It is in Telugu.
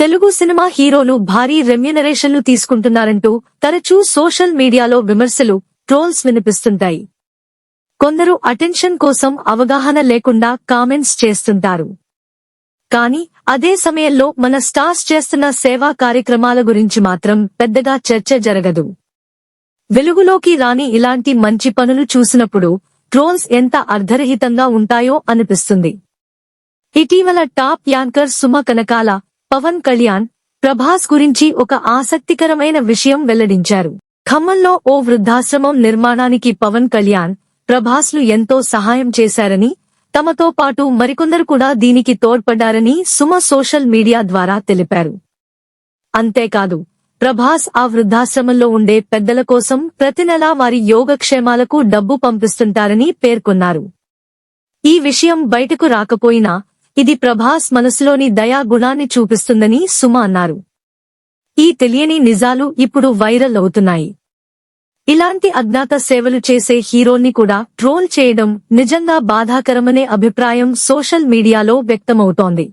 తెలుగు సినిమా హీరోలు భారీ రెమ్యునరేషన్లు తీసుకుంటున్నారంటూ తరచూ సోషల్ మీడియాలో విమర్శలు ట్రోల్స్ వినిపిస్తుంటాయి. కొందరు అటెన్షన్ కోసం అవగాహన లేకుండా కామెంట్స్ చేస్తుంటారు. కానీ అదే సమయంలో మన స్టార్స్ చేస్తున్న సేవా కార్యక్రమాల గురించి మాత్రం పెద్దగా చర్చ జరగదు. వెలుగులోకి రాని ఇలాంటి మంచి పనులు చూసినప్పుడు ట్రోల్స్ ఎంత అర్ధరహితంగా ఉంటాయో అనిపిస్తుంది. ఇటీవల టాప్ యాంకర్ సుమ కనకాల పవన్ కళ్యాణ్ ప్రభాస్ గురించి ఒక ఆసక్తికరమైన విషయం వెల్లడించారు. ఖమ్మంలో ఓ వృద్ధాశ్రమం నిర్మాణానికి పవన్ కళ్యాణ్ ప్రభాస్లు ఎంతో సహాయం చేశారని తమతో పాటు మరికొందరు కూడా దీనికి తోడ్పడ్డారని సుమ సోషల్ మీడియా ద్వారా తెలిపారు. అంతేకాదు ప్రభాస్ ఆ వృద్ధాశ్రమంలో ఉండే పెద్దల కోసం ప్రతి నెలా వారి యోగక్షేమాలకు డబ్బు పంపిస్తుంటారని పేర్కొన్నారు. ఈ విషయం బయటకు రాకపోయినా ఇది ప్రభాస్ మనసులోని దయా గుణాన్ని చూపిస్తుందని సుమ అన్నారు. ఈ తెలియని నిజాలు ఇప్పుడు వైరల్ అవుతున్నాయి. ఇలాంటి అజ్ఞాత సేవలు చేసే హీరోల్ని కూడా ట్రోల్ చేయడం నిజంగా బాధాకరమనే అభిప్రాయం సోషల్ మీడియాలో వ్యక్తమవుతోంది.